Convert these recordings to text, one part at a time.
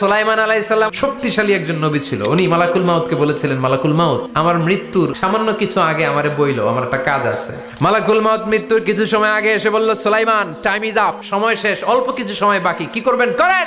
সোলাইমান আলাইসাল্লাম শক্তিশালী একজন নবী ছিল। উনি মালাকুল মাউতকে বলেছিলেন, মালাকুল মাউত, আমার মৃত্যুর সামান্য কিছু আগে আমারে বইলো, আমার একটা কাজ আছে। মালাকুল মাউত মৃত্যুর কিছু সময় আগে এসে বলল, সোলাইমান টাইম ইজ আপ সময় শেষ, অল্প কিছু সময় বাকি, কি করবেন? করেন!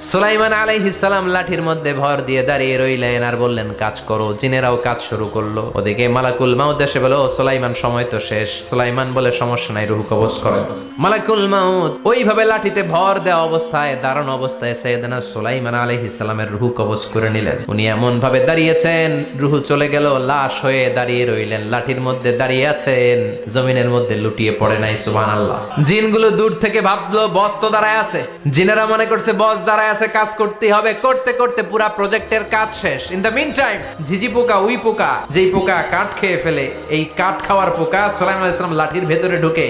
সুলাইমান আলাইহিস সালাম লাঠির মধ্যে ভর দিয়ে দাঁড়িয়ে রইলেন আর বললেন, কাজ করো। জিনেরাও কাজ শুরু করল। ওদিকে মালাকুল মাউদ এসে বলো সুলাইমান, সময় তো শেষ। সুলাইমান বলে, সমস্যা নাই, রুহু কবজ করেন মালাকুল মাউদ ওইভাবে লাঠিতে ভর দেওয়া অবস্থায়, দাঁড়ানো অবস্থায় সৈয়দনা সুলাইমান আলাইহিস সালামের রুহু কবজ করে নিলেন। উনি এমন ভাবে দাঁড়িয়েছেন, রুহু চলে গেল, লাশ হয়ে দাঁড়িয়ে রইলেন। লাঠির মধ্যে দাঁড়িয়ে আছেন, জমিনের মধ্যে লুটিয়ে পড়ে নাই, সুবহানাল্লাহ। জিনগুলো দূর থেকে ভাবলো বস তো দাঁড়ায় আছে। জিনেরা মনে করছে বস দাঁড়ায় আছে, কাজ করতে হবে। করতে করতে পুরা প্রজেক্টের কাজ শেষ। ইন দ্য মিন টাইম ঝিঝি পোকা, উই পোকা, যেই পোকা কাঠ খেয়ে ফেলে, এই কাঠ খাওয়ার পোকা সোলাইমান আলাইহিস লাঠির ভেতরে ঢুকে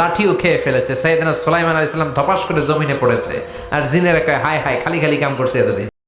লাঠিও খেয়ে ফেলেছে। সাইয়েদনা সোলাইমান আলাইহিস সালাম ধপাস করে জমিনে পড়েছে। আর জিনেরা কয়, হায় হায়, খালি খালি কাম করছে এতদিন।